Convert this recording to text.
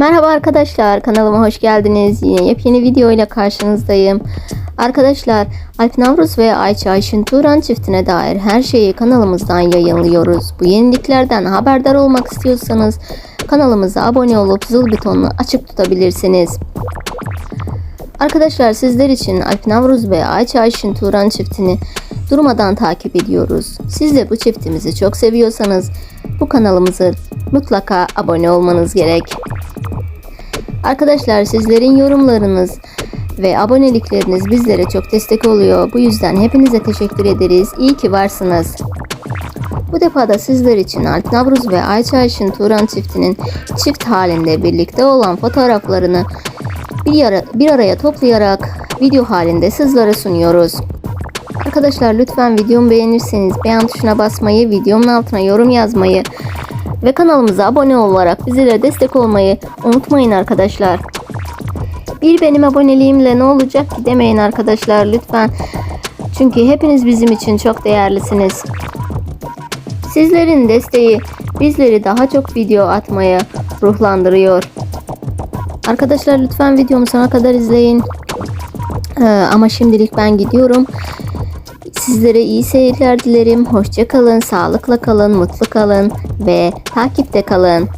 Merhaba arkadaşlar kanalıma hoş geldiniz. Yine yepyeni video ile karşınızdayım. Arkadaşlar Alp Navruz ve Ayça Ayşin Turan çiftine dair her şeyi kanalımızdan yayınlıyoruz. Bu yeniliklerden haberdar olmak istiyorsanız kanalımıza abone olup zil butonunu açık tutabilirsiniz. Arkadaşlar sizler için Alp Navruz ve Ayça Ayşin Turan çiftini durmadan takip ediyoruz. Siz de bu çiftimizi çok seviyorsanız bu kanalımızı mutlaka abone olmanız gerek. Arkadaşlar sizlerin yorumlarınız ve abonelikleriniz bizlere çok destek oluyor. Bu yüzden hepinize teşekkür ederiz. İyi ki varsınız. Bu defa da sizler için Alp Navruz ve Ayça Ayşin Turan çiftinin çift halinde birlikte olan fotoğraflarını bir, ara, bir araya toplayarak video halinde sizlere sunuyoruz. Arkadaşlar lütfen videomu beğenirseniz beğen tuşuna basmayı, videomun altına yorum yazmayı ve kanalımıza abone olarak bizlere destek olmayı unutmayın arkadaşlar. Bir benim aboneliğimle ne olacak ki demeyin arkadaşlar lütfen. Çünkü hepiniz bizim için çok değerlisiniz. Sizlerin desteği bizleri daha çok video atmaya ruhlandırıyor. Arkadaşlar lütfen videomu sona kadar izleyin. Ee, ama şimdilik ben gidiyorum. Sizlere iyi seyirler dilerim. Hoşça kalın, sağlıkla kalın, mutlu kalın ve takipte kalın.